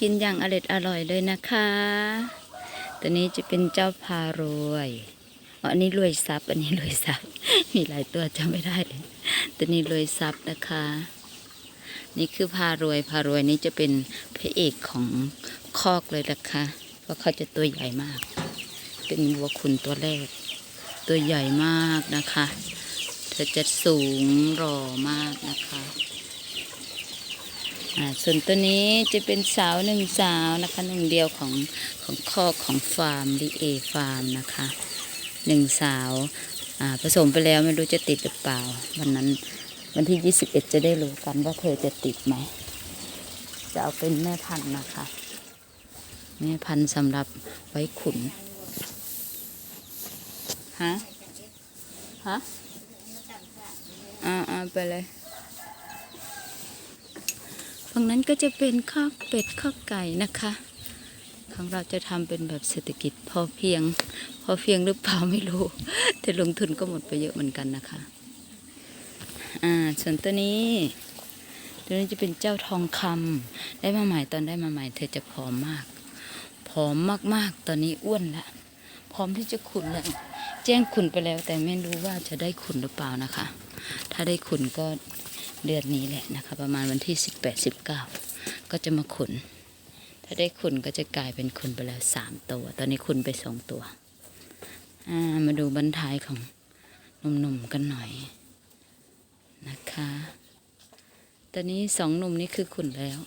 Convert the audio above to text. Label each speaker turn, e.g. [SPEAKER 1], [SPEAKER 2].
[SPEAKER 1] กินอย่างอร่อยอร่อยเลยนะคะ ตัวนี้จะเป็นเจ้าพารวยอันนี้รวยทรัพย์อันนี้รวยทรัพย์มีหลายตัวจำไม่ได้เลยตัวนี้รวยทรัพย์นะคะ นี่คือพารวยพารวยนี่จะเป็นพระเอกของคอกเลยนะคะเพราะเขาจะตัวใหญ่มาก เป็นวัวขุนตัวแรก ตัวใหญ่มากนะคะ เธอจะสูงหล่อมากนะคะ ส่วนตัวนี้จะเป็นสาวหนึ่งสาวนะคะหนึ่งเดียวของของคอกของฟาร์มลีเอฟาร์มนะคะหนึ่งสาวาผสมไปแล้วไม่รู้จะติดหรือเปล่า วันนั้นวันที่ 21 จะได้รู้กันว่าเธอจะติดไหม จะเอาเป็นแม่พันธุ์นะคะ แม่พันธุ์สำหรับไว้ขุนฮะฮะอ่าอ่าไปเลย ฝั่งนั้นก็จะเป็นข้าวเป็ดข้าวไก่นะคะ ของเราจะทำเป็นแบบเศรษฐกิจพอเพียง พอเพียงหรือเปล่าไม่รู้ แต่ลงทุนก็หมดไปเยอะเหมือนกันนะคะ อ่าส่วนตัวนี้ตัวนี้จะเป็นเจ้าทองคำได้มาใหม่ตอนได้มาใหม่เธอจะผอมมากผอมมากๆ ตอนนี้อ้วนละพร้อมที่จะขุนแล้วแจ้งขุนไปแล้วแต่ไม่รู้ว่าจะได้ขุนหรือเปล่านะคะ ถ้าได้ขุนก็ เดือนนี้แหละนะคะ ประมาณวันที่สิบแปดสิบเก้าก็จะมาขุน ถ้าได้ขุนก็จะกลายเป็นขุนไปแล้วสามตัว ตอนนี้ขุนไปสองตัวามาดูบันทายของหนุ่มๆกันหน่อยนะคะ ตอนนี้สองหนุ่มนี่คือขุนแล้ว